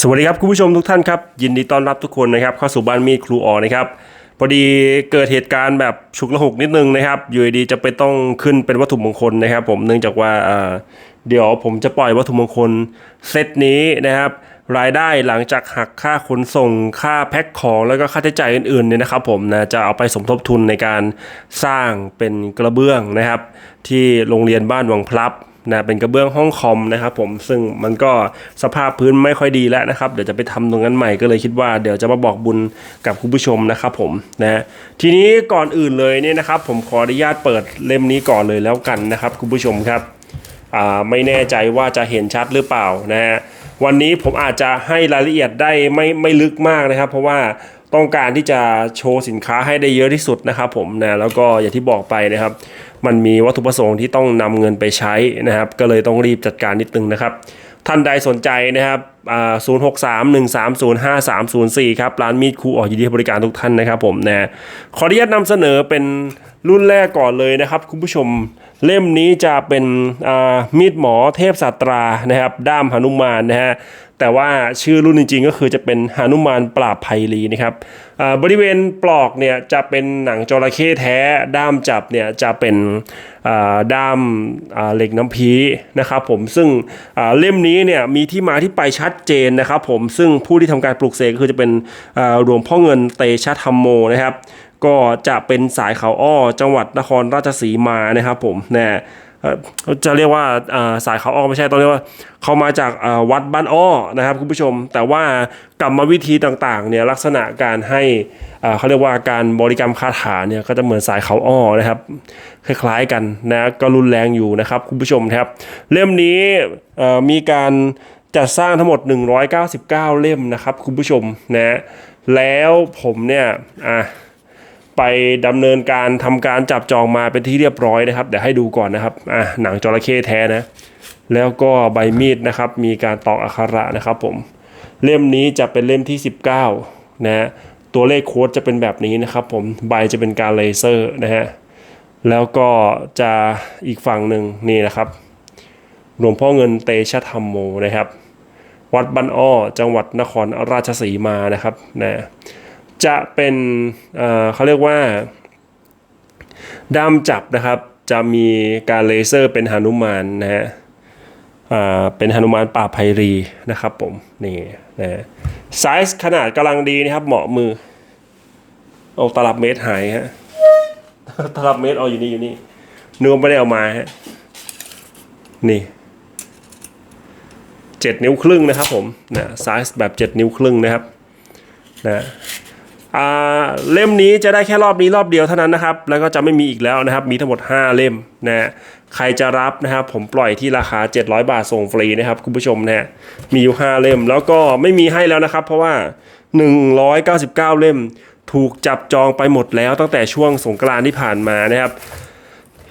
สวัสดีครับคุณผู้ชมทุกท่านครับ ยินดีต้อนรับทุกคนนะครับเข้าสู่บ้านมีดครูออนะครับพอดีเกิดเหตุการณ์แบบฉุกละหุกนิดนึงนะครับอยู่ดีๆจะไปต้องขึ้นเป็นวัตถุมงคลนะครับ ผมเนื่องจากว่าเอ่อเดี๋ยวผมจะปล่อยวัตถุมงคลเซตนี้นะครับ รายได้หลังจากหักค่าขนส่งค่าแพ็คของแล้วก็ค่าใช้จ่ายอื่นๆเนี่ยนะครับ ผมนะจะเอาไปสมทบทุนในการสร้างเป็นกระเบื้องนะครับ ที่โรงเรียนบ้านวังพลับ นะเป็นกระเบื้องห้องคอมนะครับผมซึ่งมันก็สภาพพื้นไม่ค่อยดีแล้วนะครับ เดี๋ยวจะไปทำตรงนั้นใหม่ก็เลยคิดว่าเดี๋ยวจะมาบอกบุญกับคุณผู้ชมนะครับผมนะทีนี้ก่อนอื่นเลยเนี่ยนะครับ ผมขออนุญาตเปิดเล่มนี้ก่อนเลยแล้วกันนะครับ คุณผู้ชมครับไม่แน่ใจว่าจะเห็นชัดหรือเปล่านะฮะ วันนี้ผมอาจจะให้รายละเอียดได้ไม่ไม่ลึกมากนะครับ เพราะว่าต้องการที่จะโชว์สินค้าให้ได้เยอะที่สุดนะครับผมนะแล้วก็อย่างที่บอกไปนะครับ มันมีวัตถุประสงค์ที่ต้องนำเงินไปใช้นะครับ ก็เลยต้องรีบจัดการนิดนึงนะครับ ท่านใดสนใจนะครับศูนย์หกสามหนึ่งสามศูนย์ห้าสามศูนย์สี่ครับ ร้านมีดครูออกยินดีบริการทุกท่านนะครับผมนะขออนุญาตนำเสนอเป็น รุ่นแรกก่อนเลยนะครับ คุณผู้ชมเล่มนี้จะเป็นมีดหมอเทพสัตรานะครับ ด้ามหนุมานนะฮะแต่ว่าชื่อรุ่นจริงๆ ก็คือจะเป็นหานุมานปราบภัยรีนะครับบริเวณปลอกเนี่ยจะเป็นหนังจระเข้แท้ ด้ามจับเนี่ยจะเป็นด้ามเหล็กน้ำพีนะครับผมซึ่งเล่มนี้เนี่ยมีที่มาที่ไปชัดเจนนะครับผมซึ่งผู้ที่ทำการปลูกเสกก็คือจะเป็นหลวงพ่อเงินเตชะธรรมโมนะครับ ก็จะเป็นสายเขาอ้อจังหวัดนครราชสีมานะครับผมนะเอ่อจะเรียกว่าสายเขาอ้อไม่ใช่ต้องเรียกว่าเขามาจากวัดบ้านอ้อนะครับคุณผู้ชม แต่ว่ากรรมวิธีต่างๆเนี่ยลักษณะการให้เขาเรียกว่าการบริกรรมคาถาเนี่ยก็จะเหมือนสายเขาอ้อนะครับคล้ายๆกันนะก็รุนแรงอยู่นะครับคุณผู้ชมครับ เล่มนี้มีการจัดสร้างทั้งหมด 199 เล่มนะครับคุณผู้ชมนะแล้วผมเนี่ยอะ ไปดำเนินการทำการจับจองมาเป็นที่เรียบร้อยนะครับเดี๋ยวให้ดูก่อนนะครับอะหนังจระเข้แท้นะ แล้วก็ใบมีดนะครับ มีการตอกอักขระนะครับผมเล่มนี้จะเป็นเล่มที่ 19นะฮะตัวเลขโค้ดจะเป็นแบบนี้นะครับ ผมใบจะเป็นการเลเซอร์นะฮะแล้วก็จะอีกฝั่งหนึ่งนี่นะครับหลวงพ่อเงินเตชะธรรมโมนะครับ วัดบ้านอ้อจังหวัดนครราชสีมานะครับนะ จะเป็นเเขาเรียกว่าด้ามจับนะครับ จะมีการเลเซอร์เป็นหนุมานนะฮะเป็นหนุมานป่าไพรีนะครับผมนี่นะฮะไซส์ขนาดกำลังดีนะครับเหมาะมือโอ้ตลับเมตรหายฮะตลับเมตรเอาอยู่นี่อยู่นี่นึกว่าไม่ได้เอามาฮะนี่เจ็ดนิ้วครึ่งนะครับผมนะไซส์แบบเจ็ดนิ้วครึ่งนะครับนะ เล่มนี้จะได้แค่รอบนี้รอบเดียวเท่านั้นนะครับ แล้วก็จะไม่มีอีกแล้วนะครับ มีทั้งหมด 5 เล่มนะฮะใครจะรับนะครับผมปล่อยที่ราคา 700 บาทส่งฟรีนะครับคุณผู้ชมนะฮะมีอยู่ 5 เล่มแล้วก็ไม่มีให้แล้วนะครับ เพราะว่า 199 เล่มถูกจับจองไปหมดแล้วตั้งแต่ช่วงสงกรานต์ที่ผ่านมานะครับ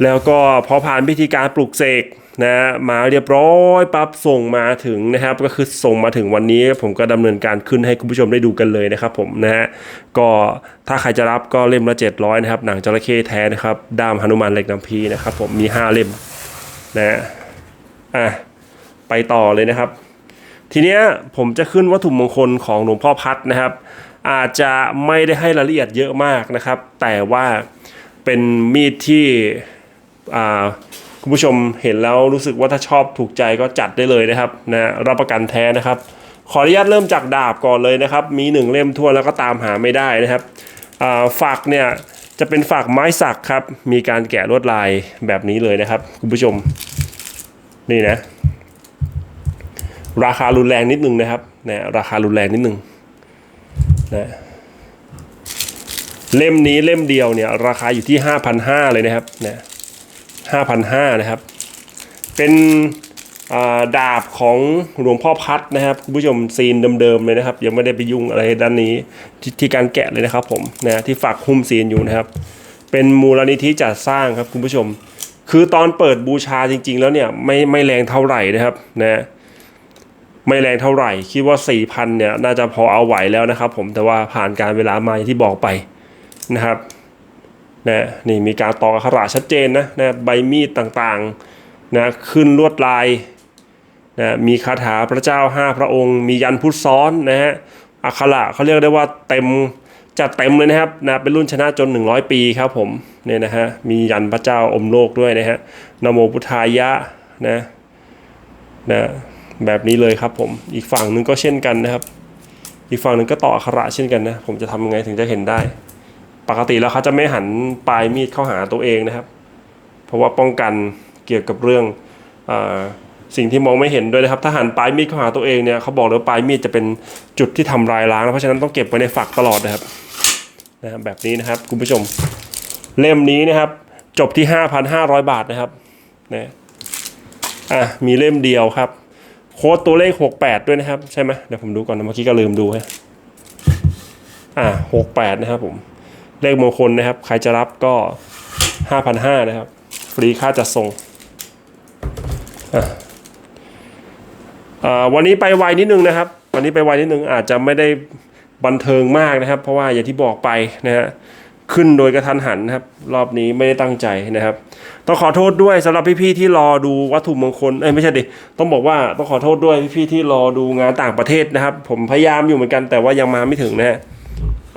แล้วก็พอผ่านพิธีการปลุกเสก นะมาเรียบร้อยปั๊บส่งมาถึงนะครับก็คือส่งมาถึงวันนี้ผมก็ดำเนินการขึ้นให้คุณผู้ชมได้ดูกันเลยนะครับผมนะฮะก็ถ้าใครจะรับก็เล่มละ 700นะครับหนังจระเข้แท้นะครับด้ามหนุมานเหล็กน้ำพีนะครับผมมี 5 เล่มนะฮะอะไปต่อเลยนะครับ ทีเนี้ยผมจะขึ้นวัตถุมงคลของหลวงพ่อพัดนะครับ อาจจะไม่ได้ให้รายละเอียดเยอะมากนะครับ แต่ว่าเป็นมีดที่อ่า คุณผู้ชมเห็นแล้วรู้สึกว่าถ้าชอบถูกใจก็จัดได้เลยนะครับนะรับประกันแท้นะครับ ขออนุญาตเริ่มจากดาบก่อนเลยนะครับ มีหนึ่งเล่มทั่วแล้วก็ตามหาไม่ได้นะครับอ่าฝักเนี่ยจะเป็นฝักไม้สักครับ มีการแกะลวดลายแบบนี้เลยนะครับ คุณผู้ชมนี่นะ ราคารุนแรงนิดนึงนะครับนะราคารุนแรงนิดนึงนะเล่มนี้เล่มเดียวเนี่ยราคาอยู่ที่ 5,500 เลยนะครับนะ 5,500นะครับ เป็นดาบของหลวงพ่อพัดนะครับคุณผู้ชมซีนเดิมๆเลยนะครับ ยังไม่ได้ไปยุ่งอะไรด้านนี้ทที่การแกะเลยนะครับผมนะที่ฝากหุ้มซีนอยู่นะครับ เป็นมูลนิธิจัดสร้างครับคุณผู้ชม คือตอนเปิดบูชาจริง ๆ แล้วเนี่ยไม่ไม่แรงเท่าไหร่นะครับนะไม่แรงเท่าไหร่ คิดว่า 4,000เนี่ยน่าจะพอเอาไหวแล้วนะครับ ผมแต่ว่าผ่านการเวลามาอย่างที่บอกไปนะครับ นะนี่มีการตอกอักขระชัดเจนนะนะใบมีดต่างๆนะขึ้นลวดลายนะมีคาถาพระเจ้าห้าพระองค์ มียันพุทธซ้อนนะฮะอักขระเขาเรียกได้ว่าเต็มจัดเต็มเลยนะครับนะเป็นรุ่นชนะจน 100 ปีครับผมเนี่ยนะฮะมียันพระเจ้าอมโลกด้วยนะฮะนโมพุทธายะนะนะแบบนี้เลยครับผมอีกฝั่งหนึงก็เช่นกันนะครับ อีกฝั่งหนึ่งก็ต่ออักขระเช่นกันนะผมจะทำยังไงถึงจะเห็นได้ ปกติแล้วเขาจะไม่หันปลายมีดเข้าหาตัวเองนะครับ เพราะว่าป้องกันเกี่ยวกับเรื่องอสิ่งที่มองไม่เห็นด้วยนะครับ ถ้าหันปลายมีดเข้าหาตัวเองเนี่ยเขาบอกเลยว่าปลายมีดจะเป็นจุดที่ทำลายล้างเพราะฉะนั้นต้องเก็บไว้ในฝักตลอดนะครับนะครับแบบนี้นะครับคุณผู้ชมเล่มนี้นะครับ จบที่ 5,500 บาทนะครับนะอะมีเล่มเดียวครับ โค้ดตัวเลข 68 ด้วยนะครับ ใช่ไหมเดี๋ยวผมดูก่อนนะเมื่อกี้ก็ลืมดูฮะอะ68 นะครับผม เลขมงคลนะครับ ใครจะรับก็ 5,500 นะครับ ฟรีค่าจัดส่งอ่าวันนี้ไปไวนิดนึงนะครับ วันนี้ไปไวนิดนึงอาจจะไม่ได้บันเทิงมากนะครับ เพราะว่าอย่างที่บอกไปนะฮะขึ้นโดยกระทันหันนะครับ รอบนี้ไม่ได้ตั้งใจนะครับ ต้องขอโทษด้วยสำหรับพี่ๆที่รอดูวัตถุมงคลเอ้ยไม่ใช่ดิต้องบอกว่าต้องขอโทษด้วยพี่ๆที่รอดูงานต่างประเทศนะครับ ผมพยายามอยู่เหมือนกันแต่ว่ายังมาไม่ถึงนะฮะ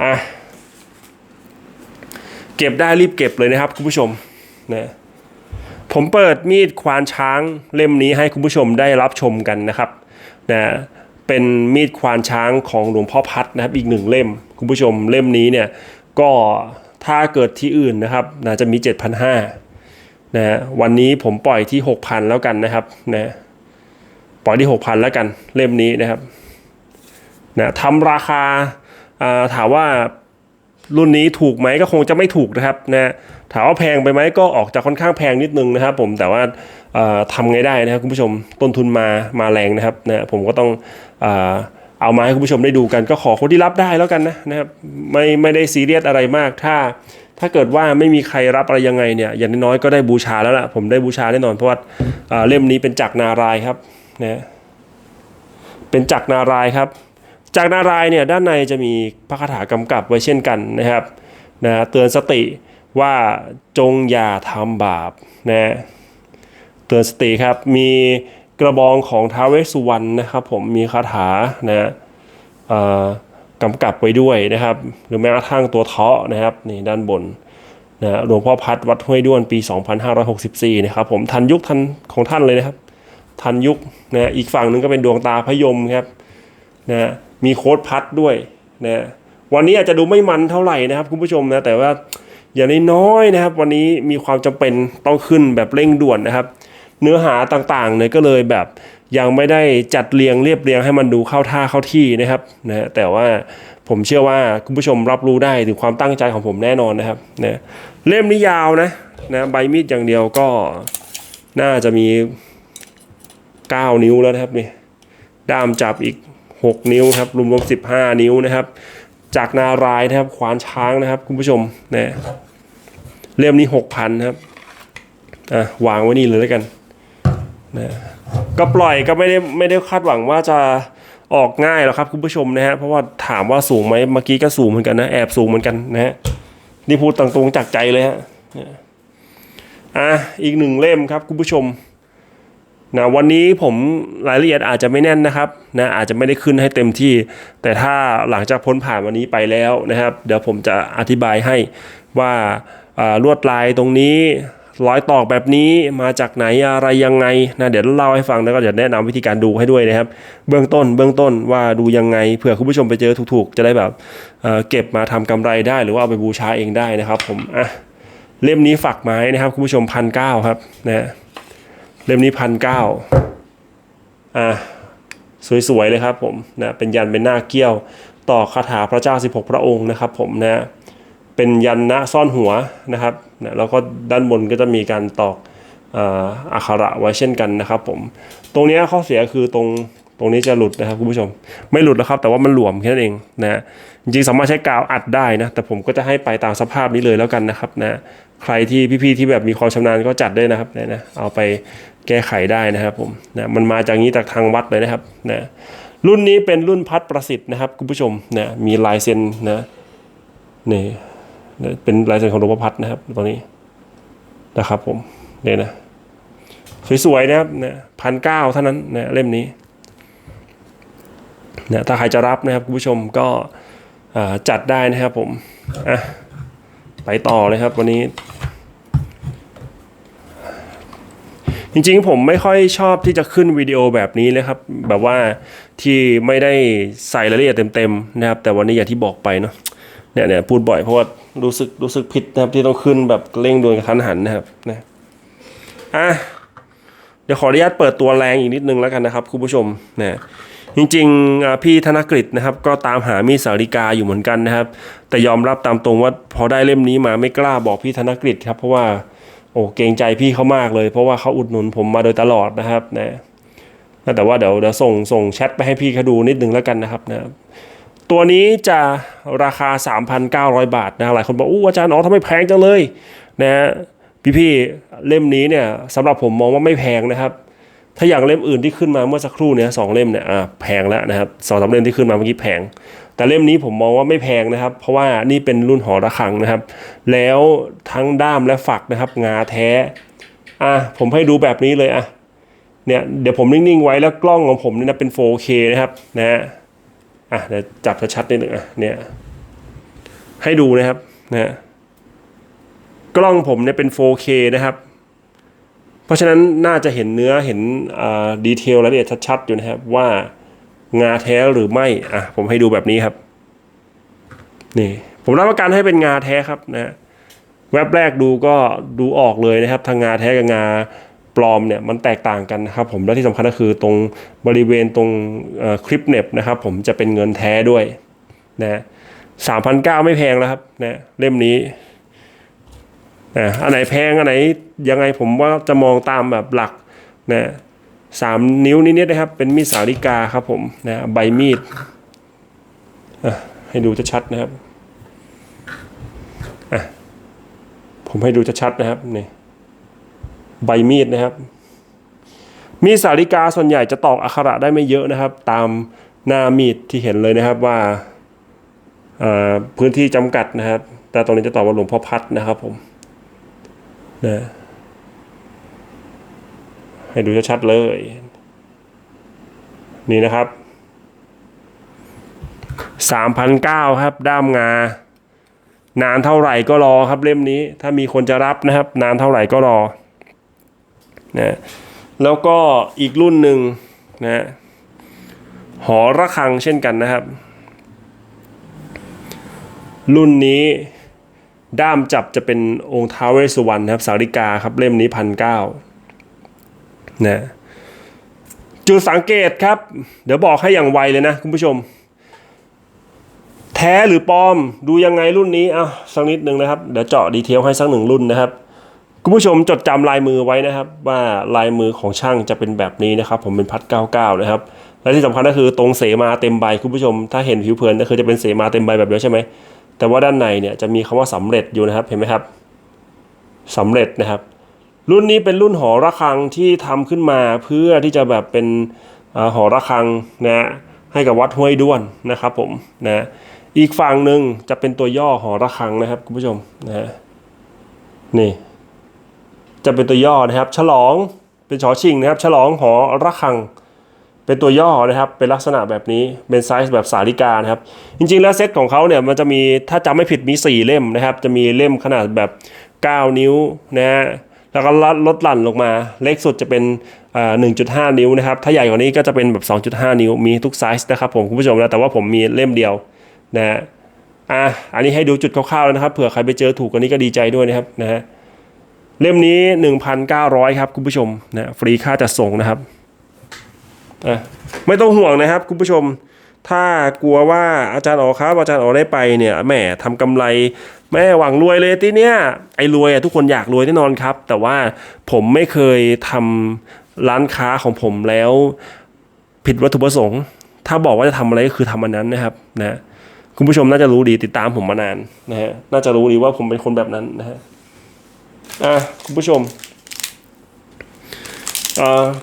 อะ เก็บได้รีบเก็บเลยนะครับคุณผู้ชมนะผมเปิดมีดควานช้างเล่มนี้ให้คุณผู้ชมได้รับชมกันนะครับนะเป็นมีดควานช้างของหลวงพ่อพัดนะครับอีกหนึ่งเล่ม คุณผู้ชมเล่มนี้เนี่ยก็ถ้าเกิดที่อื่นนะครับน่าจะมี 7,500นะวันนี้ผมปล่อยที่ 6,000 แล้วกันนะครับนะปล่อยที่ 6,000 แล้วกันเล่มนี้นะครับนะทำราคาถามว่า รุ่นนี้ถูกไหมก็คงจะไม่ถูกนะครับนะถามว่าแพงไปไหมก็ออกจากค่อนข้างแพงนิดนึงนะครับ ผมแต่ว่าทำไงได้นะครับคุณผู้ชมต้นทุนมามาแรงนะครับนะผมก็ต้องเอามาให้คุณผู้ชมได้ดูกันก็ขอคนที่รับได้แล้วกันนะนะครับไม่ไม่ได้ซีเรียสอะไรมาก ถ้าถ้าเกิดว่าไม่มีใครรับอะไรยังไงเนี่ยอย่างน้อยก็ได้บูชาแล้วล่ะผมได้บูชาแน่นอนเพราะว่าเอ่อเล่มนี้เป็นจักรนารายครับนะเป็นจักรนารายครับ จากนารายเนี่ยด้านในจะมีพระคาถากำกับไว้เช่นกันนะครับนะเตือนสติว่าจงอย่าทำบาปนะเตือนสติครับมีกระบองของท้าวเวสสุวรรณนะครับ ผมมีคาถานะเอ่อกำกับไว้ด้วยนะครับ หรือแม้กระทั่งตัวเทาะนะครับนี่ด้านบนนะหลวงพ่อพัดวัดห้วยด้วนปี 2564 นะครับผมทันยุคทันของท่านเลยนะครับ ทันยุคนะอีกฝั่งหนึงก็เป็นดวงตาพยมครับนะ มีโค้ดพัดด้วยนะวันนี้อาจจะดูไม่มันเท่าไหร่นะครับคุณผู้ชมนะแต่ว่าอย่างน้อยๆนะครับ วันนี้มีความจำเป็นต้องขึ้นแบบเร่งด่วนนะครับ เนื้อหาต่างๆเนี่ยก็เลยแบบยังไม่ได้จัดเรียงเรียบเรียงให้มันดูเข้าท่าเข้าที่นะครับนะแต่ว่าผมเชื่อว่าคุณผู้ชมรับรู้ได้ถึงความตั้งใจของผมแน่นอนนะครับนะเล่มนี้ยาวนะนะใบมีดอย่างเดียวก็น่าจะมี 9 นิ้วแล้วนะครับนี่ด้ามจับอีก 6 นิ้วครับรวมๆ15 นิ้วนะครับ จากนารายนะครับ ขวานช้างนะครับ คุณผู้ชมนะเล่มนี้6,000ครับอะวางไว้นี่เลยแล้วกันนะก็ปล่อยก็ไม่ได้ไม่ได้คาดหวังว่าจะออกง่ายหรอกครับคุณผู้ชมนะฮะเพราะว่าถามว่าสูงไหมเมื่อกี้ก็สูงเหมือนกันนะแอบสูงเหมือนกันนะฮะนี่พูดตรงๆจากใจเลยฮะอะอีกหนึ่งเล่มครับคุณผู้ชม นะวันนี้ผมรายละเอียดอาจจะไม่แน่นนะครับนะอาจจะไม่ได้ขึ้นให้เต็มที่ แต่ถ้าหลังจากพ้นผ่านวันนี้ไปแล้วนะครับ เดี๋ยวผมจะอธิบายให้ว่าลวดลายตรงนี้รอยตอกแบบนี้มาจากไหนอะไรยังไงนะเดี๋ยวเล่าให้ฟังแล้วก็จะแนะนำวิธีการดูให้ด้วยนะครับ เบื้องต้นเบื้องต้นว่าดูยังไงเผื่อคุณผู้ชมไปเจอถูกๆ จะได้แบบเเก็บมาทำกำไรได้หรือว่าเอาไปบูชาเองได้นะครับ ผมอะเล่มนี้ฝักไม้นะครับคุณผู้ชมพันเก้าครับนะ เล่มนี้พันเก้าอ่าสวยๆเลยครับผมนะเป็นยันเป็นหน้าเกี้ยว ต่อคาถาพระเจ้า 16 พระองค์นะครับผมนะเป็นยันนะซ่อนหัวนะครับนะแล้วก็ด้านบนก็จะมีการตอกอักขระไว้เช่นกันนะครับผม ตรงนี้ข้อเสียคือตรงตรงนี้จะหลุดนะครับคุณผู้ชม ไม่หลุดแล้วครับ แต่ว่ามันหลวมแค่นั้นเองนะจริงสามารถใช้กาวอัดได้นะ แต่ผมก็จะให้ไปตามสภาพนี้เลยแล้วกันนะครับนะ ใครที่พี่ๆที่แบบมีความชำนาญก็จัดได้นะครับนะนะเอาไปแก้ไขได้นะครับผมนะมันมาจากนี้จากทางวัดเลยนะครับนะรุ่นนี้เป็นรุ่นพัดประสิทธิ์นะครับคุณผู้ชมนะมีลายเซ็นนะนี่นะเป็นลายเซ็นของหลวงพ่อพัดนะครับตรงนี้นะครับผมเนี่ยนะสวยๆนะครับเนี่ยพันเก้าเท่านั้นนะเล่มนี้เนี่ยถ้าใครจะรับนะครับคุณผู้ชมก็จัดได้นะครับผมอะ ไปต่อเลยครับ วันนี้ จริงๆผมไม่ค่อยชอบที่จะขึ้นวิดีโอแบบนี้เลยครับ แบบว่าที่ไม่ได้ใส่รายละเอียดเต็มๆนะครับ แต่วันนี้อย่างที่บอกไปเนาะเนี่ยเนี่ยพูดบ่อยเพราะว่ารู้สึกรู้สึกผิดนะครับที่ต้องขึ้นแบบเร่งด่วนกระทันหันนะครับนะอะเดี๋ยวขออนุญาตเปิดตัวแรงอีกนิดนึงแล้วกันนะครับ คุณผู้ชมนะ จริงๆพี่ธนกฤษนะครับ ก็ตามหามีสาริกาอยู่เหมือนกันนะครับ แต่ยอมรับตามตรงว่าพอได้เล่มนี้มาไม่กล้าบอกพี่ธนกฤษครับ เพราะว่าโอ้เกรงใจพี่เขามากเลย เพราะว่าเขาอุดหนุนผมมาโดยตลอดนะครับนะแต่ว่าเดี๋ยวเดี๋ยวส่งส่งแชทไปให้พี่เขาดูนิดนึงแล้วกันนะครับนะตัวนี้จะราคา 3,900 บาทนะหลายคนบอกอู้อาจารย์อ๋อทำไมแพงจังเลยนะพี่ๆเล่มนี้เนี่ยสำหรับผมมองว่าไม่แพงนะครับ ถ้าอย่างเล่มอื่นที่ขึ้นมาเมื่อสักครู่เนี่ยสองเล่มเนี่ยอ่าแพงแล้วนะครับสองสามเล่มที่ขึ้นมาเมื่อกี้แพง แต่เล่มนี้ผมมองว่าไม่แพงนะครับ เพราะว่านี่เป็นรุ่นหอระฆังนะครับ แล้วทั้งด้ามและฝักนะครับ งาแท้อะผมให้ดูแบบนี้เลยอะเนี่ยเดี๋ยวผมนิ่งๆไว้แล้วกล้องของผมเนี่ยนะเป็น 4K นะครับนะฮะอะเดี๋ยวจับชัดๆนิดหนึ่งอะเนี่ยให้ดูนะครับนะฮะกล้องผมเนี่ยเป็น 4K นะครับ เพราะฉะนั้นน่าจะเห็นเนื้อเห็นดีเทลรายละเอียดชัดๆอยู่นะครับว่างาแท้หรือไม่อะผมให้ดูแบบนี้ครับนี่ผมรับประกันให้เป็นงาแท้ครับนะแว็บแรกดูก็ดูออกเลยนะครับทางงาแท้กับงาปลอมเนี่ยมันแตกต่างกันนะครับผมและที่สำคัญก็คือตรงบริเวณตรงคลิปเน็บนะครับผมจะเป็นเงินแท้ด้วยนะสามพันเก้าไม่แพงแล้วครับนะเล่มนี้ อะอันไหนแพงอันไหนยังไงผมว่าจะมองตามแบบหลักนะสามนิ้วนิดๆนะครับ เป็นมีดสาริกาครับผมนะใบมีดให้ดูชัดๆนะครับผมให้ดูชัดๆนะครับนี่ใบมีดนะครับ มีดสาริกาส่วนใหญ่จะตอกอักขระได้ไม่เยอะนะครับ ตามหน้ามีดที่เห็นเลยนะครับว่าพื้นที่จำกัดนะครับ แต่ตรงนี้จะตอกว่าหลวงพ่อพัดนะครับผม นะให้ดูชัดๆเลย นี่นะครับสามพันเก้าครับ ด้ามงา นานเท่าไหร่ก็รอครับเล่มนี้ ถ้ามีคนจะรับนะครับ นานเท่าไหร่ก็รอนะแล้วก็อีกรุ่นหนึ่งนะหอระฆังเช่นกันนะครับ รุ่นนี้ ด้ามจับจะเป็นองค์ท้าวเวสสุวรรณครับ สาริกาครับเล่มนี้พันเก้านะจุดสังเกตครับ เดี๋ยวบอกให้อย่างไวเลยนะคุณผู้ชม แท้หรือปลอมดูยังไงรุ่นนี้อะสักนิดหนึ่งนะครับ เดี๋ยวเจาะดีเทลให้สักหนึ่งรุ่นนะครับคุณผู้ชมจดจำลายมือไว้นะครับ ว่าลายมือของช่างจะเป็นแบบนี้นะครับ ผมเป็นพัด99นะครับและที่สำคัญก็คือตรงเสมาเต็มใบคุณผู้ชม ถ้าเห็นผิวเผินก็คือจะเป็นเสมาเต็มใบแบบนี้ใช่ไหม แต่ว่าด้านในเนี่ยจะมีคำว่าสำเร็จอยู่นะครับเห็นไหมครับสำเร็จนะครับ รุ่นนี้เป็นรุ่นหอระฆังที่ทำขึ้นมาเพื่อที่จะแบบเป็นอหอระฆังนะให้กับวัดห้วยด้วนนะครับผมนะอีกฝั่งหนึ่งจะเป็นตัวย่อหอระฆังนะครับคุณผู้ชมนะฮะนี่ จะเป็นตัวย่อนะครับ ฉลองเป็นชอชิงนะครับ ฉลองหอระฆัง เป็นตัวย่อนะครับ เป็นลักษณะแบบนี้ เป็นไซส์แบบสาริกานะครับ จริงๆ แล้วเซตของเขาเนี่ยมันจะมี ถ้าจำไม่ผิดมี 4 เล่มนะครับ จะมีเล่มขนาดแบบ 9 นิ้วนะฮะ แล้วก็ลดหลั่นลงมา เล็กสุดจะเป็นอ่า1.5 นิ้วนะครับ ถ้าใหญ่กว่านี้ก็จะเป็นแบบ 2.5 นิ้ว มีทุกไซส์นะครับผมคุณผู้ชมนะ แต่ว่าผมมีเล่มเดียวนะฮะ อะ อันนี้ให้ดูจุดคร่าวๆแล้วนะครับ เผื่อใครไปเจอถูกกว่านี้ก็ดีใจด้วยนะครับนะฮะ เล่มนี้ 1,900 ครับคุณผู้ชมนะ ฟรีค่าจัดส่งนะครับ อะไม่ต้องห่วงนะครับ คุณผู้ชม ถ้ากลัวว่าอาจารย์อ๋อครับ อาจารย์อ๋อได้ไปเนี่ยแหมทำกำไรแม่หวังรวยเลยที่เนี้ยไอ้รวยอะทุกคนอยากรวยแน่นอนครับ แต่ว่าผมไม่เคยทำร้านค้าของผมแล้ว ผิดวัตถุประสงค์ ถ้าบอกว่าจะทำอะไรก็คือทำอันนั้นนะครับนะคุณผู้ชมน่าจะรู้ดีติดตามผมมานานนะฮะน่าจะรู้ดีว่าผมเป็นคนแบบนั้นนะฮะอะคุณผู้ชม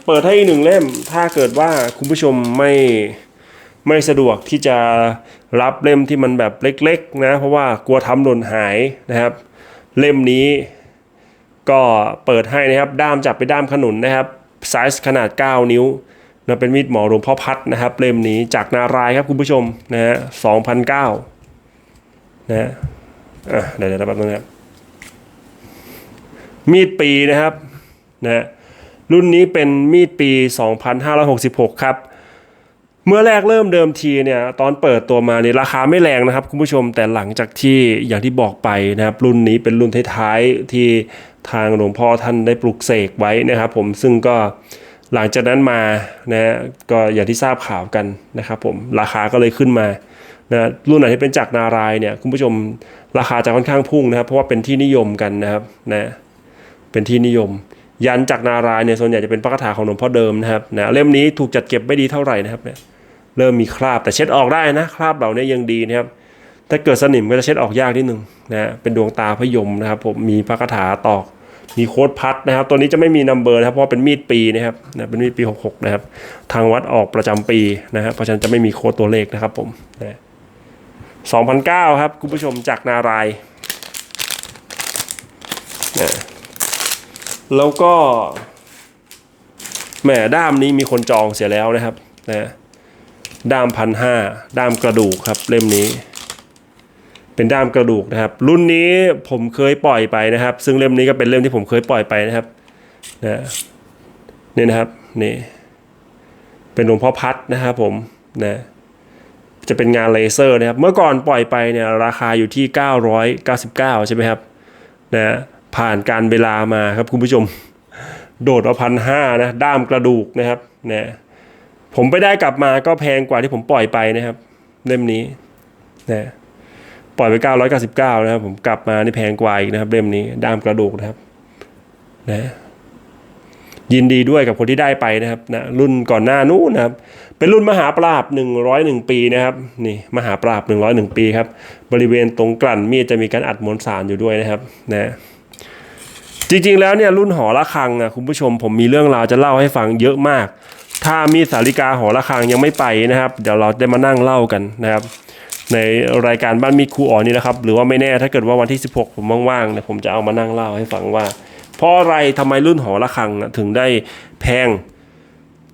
เปิดให้อีกหนึ่งเล่ม ถ้าเกิดว่าคุณผู้ชมไม่ไม่สะดวกที่จะรับเล่มที่มันแบบเล็กๆนะเพราะว่ากลัวทำหล่นหายนะครับ เล่มนี้ก็เปิดให้นะครับ ด้ามจับไปนด้ามขนุนนะครับไซส์ขนาด 9 นิ้วนะเป็นมีดหมอหลวงพ่อพัดนะครับ เล่มนี้จากนารายครับคุณผู้ชมนะฮะ2,009นะฮะอะเดี๋ยวเดี๋ยวแป๊บนึงครับมีดปีนะครับนะฮะ รุ่นนี้เป็นมีดปี 2566 ครับ เมื่อแรกเริ่มเดิมทีเนี่ยตอนเปิดตัวมาเนี่ยราคาไม่แรงนะครับคุณผู้ชมแต่หลังจากที่อย่างที่บอกไปนะครับรุ่นนี้เป็นรุ่นท้ายๆที่ทางหลวงพ่อท่านได้ปลุกเสกไว้นะครับผมซึ่งก็หลังจากนั้นมานะก็อย่างที่ทราบข่าวกันนะครับผมราคาก็เลยขึ้นมานะรุ่นไหนที่เป็นจากนารายเนี่ยคุณผู้ชมราคาจะค่อนข้างพุ่งนะครับ เพราะว่าเป็นที่นิยมกันนะครับนะเป็นที่นิยม ยันจากนารายเนี่ยส่วนใหญ่จะเป็นพระคาถาของหลวงพ่อเดิมนะครับนะเล่มนี้ถูกจัดเก็บไม่ดีเท่าไหร่นะครับเนี่ยเริ่มมีคราบแต่เช็ดออกได้นะคราบเหล่านี้ยังดีนะครับถ้าเกิดสนิมก็จะเช็ดออกยากนิดนึงนะเป็นดวงตาพยมนะครับผมมีพระคาถาตอกมีโค้ดพัดนะครับ ตัวนี้จะไม่มีนัมเบอร์นะครับเพราะเป็นมีดปีนะครับนะเป็นมีดปี 66 นะครับ ทางวัดออกประจำปีนะครับเพราะฉะนั้นจะไม่มีโค้ดตัวเลขนะครับผมนะ2009 ครับคุณผู้ชมจากนารายณ์นะ แล้วก็แหมด้ามนี้มีคนจองเสียแล้วนะครับนะด้ามพันห้าด้ามกระดูกครับเล่มนี้ เป็นด้ามกระดูกนะครับ รุ่นนี้ผมเคยปล่อยไปนะครับ ซึ่งเล่มนี้ก็เป็นเล่มที่ผมเคยปล่อยไปนะครับนะนี่นะครับนี่เป็นหลวงพ่อพัดนะครับผมนะจะเป็นงานเลเซอร์นะครับ เมื่อก่อนปล่อยไปเนี่ยราคาอยู่ที่ 999 ใช่ไหมครับนะ ผ่านการเวลามาครับคุณผู้ชม โดดเอาพันห้านะด้ามกระดูกนะครับเนะผมไปได้กลับมาก็แพงกว่าที่ผมปล่อยไปนะครับ เล่มนี้นะปล่อยไป 999 นะครับ ผมกลับมานี่แพงกว่าอีกนะครับ เล่มนี้ด้ามกระดูกนะครับนะยินดีด้วยกับคนที่ได้ไปนะครับนะรุ่นก่อนหน้านู้นนะครับ เป็นรุ่นมหาปราบ 101 ปีนะครับนี่มหาปราบ 101 ปีครับ บริเวณตรงกลั่นมีดจะมีการอัดมวลสารอยู่ด้วยนะครับนะ จริงๆแล้วเนี่ยรุ่นหอระฆังอะคุณผู้ชมผมมีเรื่องราวจะเล่าให้ฟังเยอะมาก ถ้ามีสาริกาหอระฆังยังไม่ไปนะครับ เดี๋ยวเราได้มานั่งเล่ากันนะครับ ในรายการบ้านมีครูอ๋อนี่นะครับ หรือว่าไม่แน่ถ้าเกิดว่าวันที่ 16 ผมว่างๆเนี่ยผมจะเอามานั่งเล่าให้ฟังว่าเพราะอะไรทำไมรุ่นหอระฆังถึงได้แพง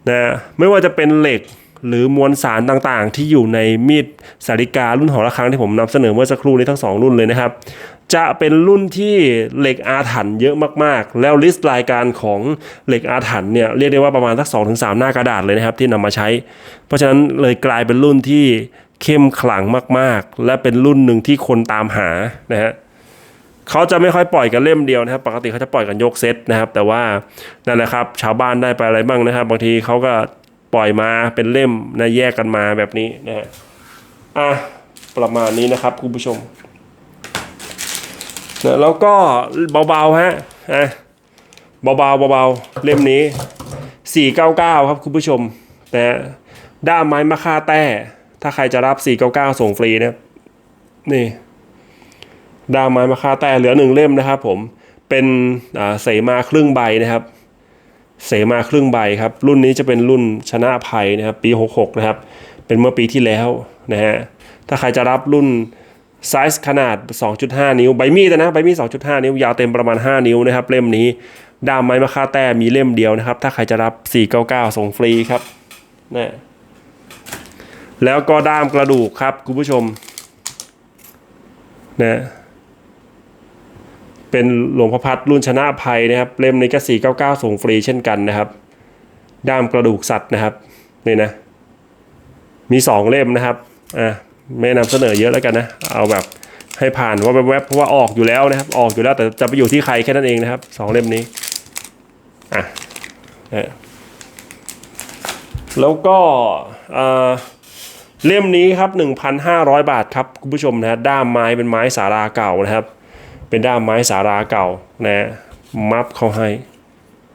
นะไม่ว่าจะเป็นเหล็กหรือมวลสารต่างๆ ที่อยู่ในมีดสาริการุ่นหอระฆังที่ผมนำเสนอเมื่อสักครู่นี้ทั้งสองรุ่นเลยนะครับ จะเป็นรุ่นที่เหล็กอาถรรพ์เยอะมากๆ แล้วลิสต์รายการของเหล็กอาถรรพ์เนี่ยเรียกได้ว่าประมาณสัก2-3ถึงหน้ากระดาษเลยนะครับ ที่นำมาใช้ เพราะฉะนั้นเลยกลายเป็นรุ่นที่เข้มขลังมากๆ และเป็นรุ่นหนึ่งที่คนตามหานะฮะเขาจะไม่ค่อยปล่อยกันเล่มเดียวนะครับ ปกติเขาจะปล่อยกันยกเซตนะครับ แต่ว่านั่นแหละครับ ชาวบ้านได้ไปอะไรบ้างนะครับ บางทีเขาก็ปล่อยมาเป็นเล่มนะแยกกันมาแบบนี้นะฮะอะประมาณนี้นะครับคุณผู้ชม นะแล้วก็เบาๆฮะอะเบาๆเบาๆเล่มนี้ 499 ครับคุณผู้ชมนะด้ามไม้มะค่าแต้ ถ้าใครจะรับ 499 ส่งฟรีนะนี่ ด้ามไม้มะค่าแต้เหลือหนึ่งเล่มนะครับผมเป็นอ่าเสมาครึ่งใบนะครับ เสมาครึ่งใบครับ รุ่นนี้จะเป็นรุ่นชนะภัยนะครับ ปี 66 นะครับ เป็นเมื่อปีที่แล้วนะฮะถ้าใครจะรับรุ่น ไซส์ขนาด 2.5 นิ้ว ใบมีดนะใบมีด 2.5 นิ้วยาวเต็มประมาณ 5 นิ้วนะครับ เล่มนี้ด้ามไม้มะค่าแต้มีเล่มเดียวนะครับ ถ้าใครจะรับ 499 ส่งฟรีครับนะแล้วก็ด้ามกระดูกครับคุณผู้ชมนะเป็นหลวงพ่อพัดรุ่นชนะภัยนะครับ เล่มนี้ก็499 ส่งฟรีเช่นกันนะครับ ด้ามกระดูกสัตว์นะครับนี่นะมี 2 เล่มนะครับอะ ไม่นำเสนอเยอะแล้วกันนะ เอาแบบให้ผ่านว่าแวบๆเพราะว่าออกอยู่แล้วนะครับ ออกอยู่แล้วแต่จะไปอยู่ที่ใครแค่นั้นเองนะครับสองเล่มนี้อะเออแล้วก็เอ่อเล่มนี้ครับ 1,500 บาทครับคุณผู้ชมนะด้ามไม้เป็นไม้สาราเก่านะครับ เป็นด้ามไม้สาราเก่านะมัฟเขาให้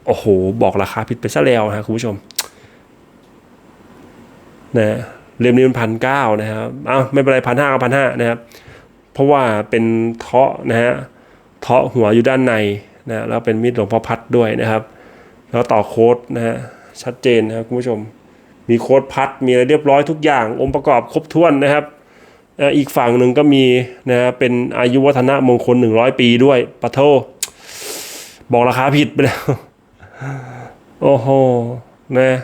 โอ้โห บอกราคาผิดไปซะแล้วนะคุณผู้ชม นะ เล่มนี้มันพันเก้านะครับอ้าวไม่เป็นไรพันห้ากับพันห้านะครับ เพราะว่าเป็นเทาะนะฮะเทาะหัวอยู่ด้านในนะแล้วเป็นมีดหลวงพ่อพัดด้วยนะครับ แล้วต่อโค้ดนะฮะชัดเจนนะครับคุณผู้ชม มีโค้ดพัดมีอะไรเรียบร้อยทุกอย่าง องค์ประกอบครบถ้วนนะครับอีกฝั่งหนึ่งก็มีนะฮะเป็นอายุวัฒนะมงคล 100 ปีด้วยปะโท บอกราคาผิดไปแล้ว โอ้โหนะอะ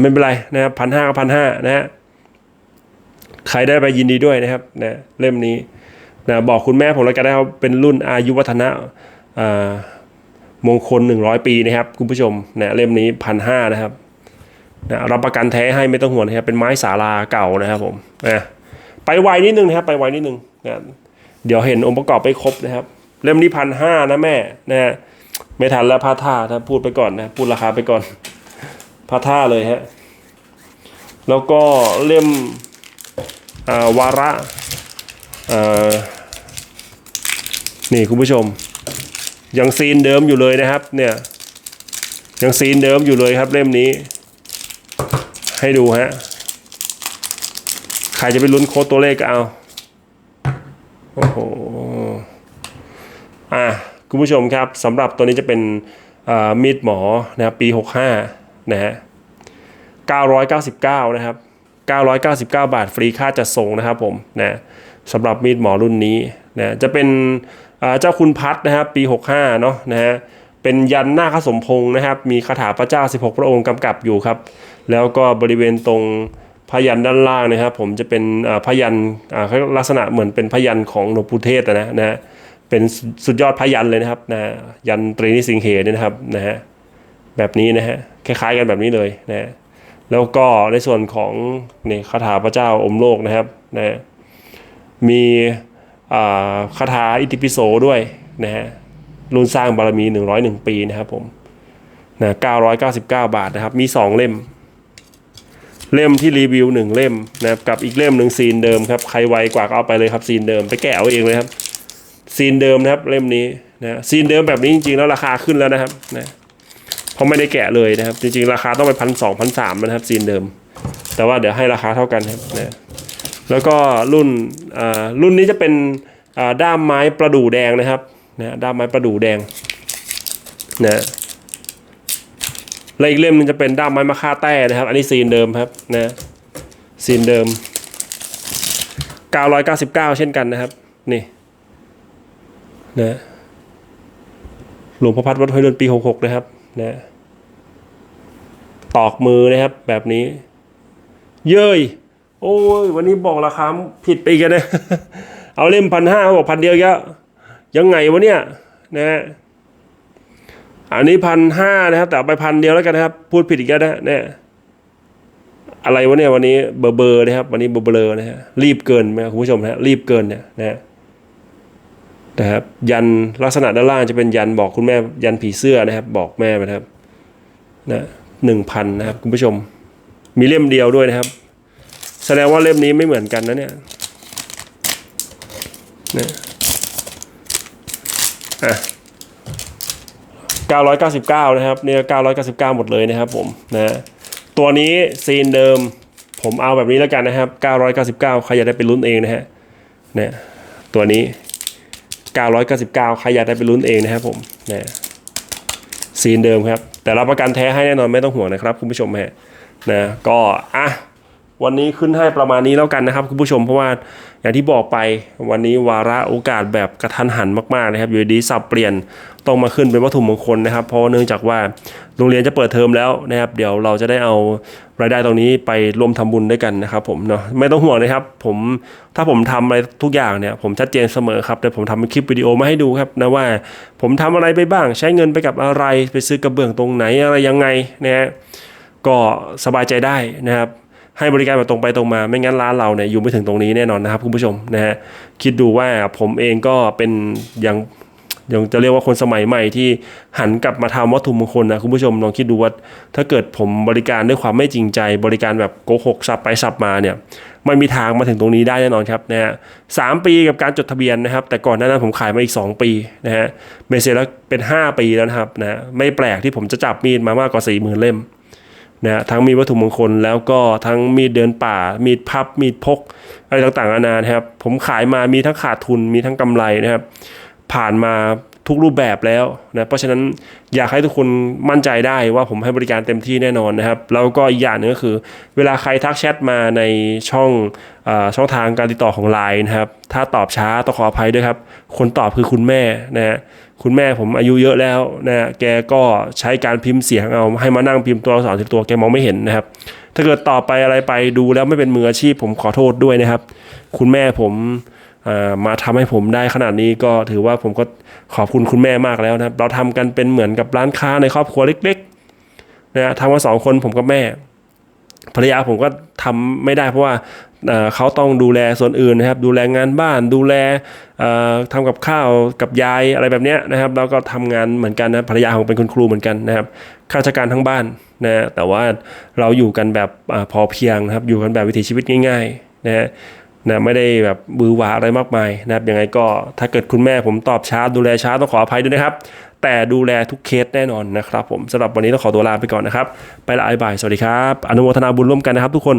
ไม่เป็นไรนะครับพันห้ากับพันห้านะฮะใครได้ไปยินดีด้วยนะครับนะเล่มนี้นะบอกคุณแม่ผมแล้วกันนะครับเป็นรุ่นอายุวัฒนะอ่ามงคล 100 ปีนะครับ คุณผู้ชมนะเล่มนี้พันห้านะครับนะรับประกันแท้ให้ไม่ต้องห่วงนะครับเป็นไม้สาลาเก่านะครับผมนะไปไวนิดนึงนะครับ ไปไวนิดนึงนะเดี๋ยวเห็นองค์ประกอบไปครบนะครับ เล่มนี้พันห้านะแม่นะไม่ทันแล้วพาท่าถ้าพูดไปก่อนนะพูดราคาไปก่อน พาท่าเลยฮะ แล้วก็เล่มาวาระานี่คุณผู้ชม ยังซีนเดิมอยู่เลยนะครับ เนี่ย ยังซีนเดิมอยู่เลยครับเล่มนี้ ให้ดูฮะ ใครจะไปลุ้นโค้ดตัวเลขก็เอา โอ้โห อะคุณผู้ชมครับสำหรับตัวนี้จะเป็นมีดหมอนะครับปี 65 นะฮะ999 นะครับ 999 บาทฟรีค่าจัดส่งนะครับผมนะสำหรับมีดหมอรุ่นนี้นะจะเป็นเจ้าคุณพัดนะครับปี 65 เนาะนะฮะเป็นยันหน้าขสมพงษ์นะครับ มีคาถาพระเจ้า 16 พระองค์กำกับอยู่ครับ แล้วก็บริเวณตรงพยันด้านล่างนะครับ ผมจะเป็นพยันลักษณะเหมือนเป็นพยันของหลวงปู่เทศนะนะนะฮะเป็นสุดยอดพยันเลยนะครับนะยันตรีนิสิงเหเนี่ยนะครับนะฮะแบบนี้นะฮะ คล้ายๆกันแบบนี้เลยนะฮะแล้วก็ในส่วนของนี่คาถาพระเจ้าอมโลกนะครับนะมีคาถาอิติปิโสด้วยนะฮะรุ่นสร้างบารมี 101 ปีนะครับผมนะ999 บาทนะครับ มี 2 เล่ม เล่มที่รีวิว 1 เล่มนะครับกับอีกเล่มหนึ่งซีนเดิมครับ ใครไวกว่าก็เอาไปเลยครับซีนเดิมไปแกะเอาเองเลยครับ ซีนเดิมนะครับเล่มนี้นะซีนเดิมแบบนี้จริงๆแล้วราคาขึ้นแล้วนะครับนะ เพราะไม่ได้แกะเลยนะครับ จริงๆ ราคาต้องไปพันสองพันสามนะครับซีนเดิม แต่ว่าเดี๋ยวให้ราคาเท่ากันครับนะแล้วก็รุ่นอ่ารุ่นนี้จะเป็นอ่าด้ามไม้ประดู่แดงนะครับนะด้ามไม้ประดู่แดงนะและอีกเล่มหนึงจะเป็นด้ามไม้มะค่าแต้นะครับ อันนี้ซีนเดิมครับนะซีนเดิม 999 เช่นกันนะครับ นี่นะหลวงพ่อพัดวัดห้วยเดินปี 66 นะครับนะ ตอกมือนะครับ แบบนี้ เย้ย โอ้ย วันนี้บอกราคาผิดไปกันนะ เอาเล่มพันห้าบอกพันเดียวเยอะยังไงวะเนี่ยนะฮะอันนี้พันห้านะครับ แต่ไปพันเดียวแล้วกันนะครับ พูดผิดอีกแล้วนะเนี่ยอะไรวะเนี่ยวันนี้เบอร์เบอร์นะครับ วันนี้เบอร์เบลอนะฮะรีบเกินไหมครับคุณผู้ชมนะฮะรีบเกินเนี่ยนะฮะนะครับ ยันลักษณะด้านล่างจะเป็นยันบอกคุณแม่ยันผีเสื้อนะครับ บอกแม่นะครับ นะ หนึ่งพันนะครับคุณผู้ชม มีเล่มเดียวด้วยนะครับ แสดงว่าเล่มนี้ไม่เหมือนกันนะเนี่ยนะอะ999 นะครับเนี่ย999 หมดเลยนะครับผมนะตัวนี้ซีนเดิมผมเอาแบบนี้แล้วกันนะครับ 999 ใครอยากได้ไปลุ้นเองนะฮะเนี่ยตัวนี้ 999 ใครอยากได้ไปลุ้นเองนะครับผมนะ ซีนเดิมครับ แต่รับประกันแท้ให้แน่นอนไม่ต้องห่วงนะครับคุณผู้ชมฮะนะก็อะ วันนี้ขึ้นให้ประมาณนี้แล้วกันนะครับคุณผู้ชมเพราะว่าอย่างที่บอกไปวันนี้วาระโอกาสแบบกระทันหันมากๆนะครับ อยู่ดีสับเปลี่ยนต้องมาขึ้นเป็นวัตถุมงคลนะครับ เพราะเนื่องจากว่าโรงเรียนจะเปิดเทอมแล้วนะครับ เดี๋ยวเราจะได้เอารายได้ตรงนี้ไปร่วมทำบุญด้วยกันนะครับ ผมเนาะไม่ต้องห่วงนะครับ ผมถ้าผมทำอะไรทุกอย่างเนี่ย ผมชัดเจนเสมอครับแต่ผมทำเป็นคลิปวิดีโอมาให้ดูครับนะว่า ผมทำอะไรไปบ้าง ใช้เงินไปกับอะไรไปซื้อกระเบื้องตรงไหนอะไรยังไงนะฮะก็สบายใจได้นะครับ ให้บริการแบบตรงไปตรงมา ไม่งั้นร้านเราเนี่ยอยู่ไม่ถึงตรงนี้แน่นอนนะครับคุณผู้ชมนะฮะคิดดูว่าผมเองก็เป็นอย่างยังจะเรียกว่าคนสมัยใหม่ที่หันกลับมาทำวัตถุมงคลนะคุณผู้ชมลองคิดดูว่าถ้าเกิดผมบริการด้วยความไม่จริงใจ บริการแบบโกหกสับไปสับมาเนี่ยไม่มีทางมาถึงตรงนี้ได้แน่นอนครับนะฮะสามปีกับการจดทะเบียนนะครับ แต่ก่อนหน้านั้นผมขายมาอีก 2 ปีนะฮะเมเสร็จแล้วเป็น 5 ปีแล้วนะครับนะไม่แปลกที่ผมจะจับมีดมามากกว่า4 0,000เล่ม นะทั้งมีวัตถุมงคลแล้วก็ทั้งมีดเดินป่า มีดพับ มีดพก อะไรต่างๆนานานะครับ ผมขายมามีทั้งขาดทุนมีทั้งกำไรนะครับ ผ่านมาทุกรูปแบบแล้วนะเพราะฉะนั้นอยากให้ทุกคนมั่นใจได้ว่าผมให้บริการเต็มที่แน่นอนนะครับ แล้วก็อีกอย่างหนึงก็คือ เวลาใครทักแชทมาในช่องออช่องทางการติดต่อของ Line นะครับ ถ้าตอบช้าต้องขออภัยด้วยครับ คนตอบคือคุณแม่นะฮะ คุณแม่ผมอายุเยอะแล้วนะฮะแกก็ใช้การพิมพ์เสียงเอาให้มานั่งพิมพ์ตัวอักษรสิบตัวแกมองไม่เห็นนะครับ ถ้าเกิดตอบไปอะไรไปดูแล้วไม่เป็นมืออาชีพผมขอโทษด้วยนะครับ คุณแม่ผมมาทำให้ผมได้ขนาดนี้ก็ถือว่าผมก็ขอบคุณคุณแม่มากแล้วนะครับ เราทำกันเป็นเหมือนกับร้านค้าในครอบครัวเล็กๆนะฮะทำมาสองคนผมกับแม่ ภรรยาผมก็ทำไม่ได้เพราะว่าเขาต้องดูแลส่วนอื่นนะครับ ดูแลงานบ้านดูแลเอ่อทำกับข้าวกับยายอะไรแบบนี้นะครับ แล้วก็ทำงานเหมือนกันนะภรรยาผมเป็นคุณครูเหมือนกันนะครับข้าราชการทั้งบ้านนะแต่ว่าเราอยู่กันแบบอพอเพียงนะครับ อยู่กันแบบวิถีชีวิตง่ายๆนะฮะนะไม่ได้แบบบือหวาอะไรมากมายนะครับยังไงก็ถ้าเกิดคุณแม่ผมตอบช้าดูแลช้าต้องขออภัยด้วยนะครับ แต่ดูแลทุกเคสแน่นอนนะครับผมสำหรับวันนี้ต้องขอตัวลาไปก่อนนะครับ ไปละอายบาย สวัสดีครับ อนุโมทนาบุญร่วมกันนะครับทุกคน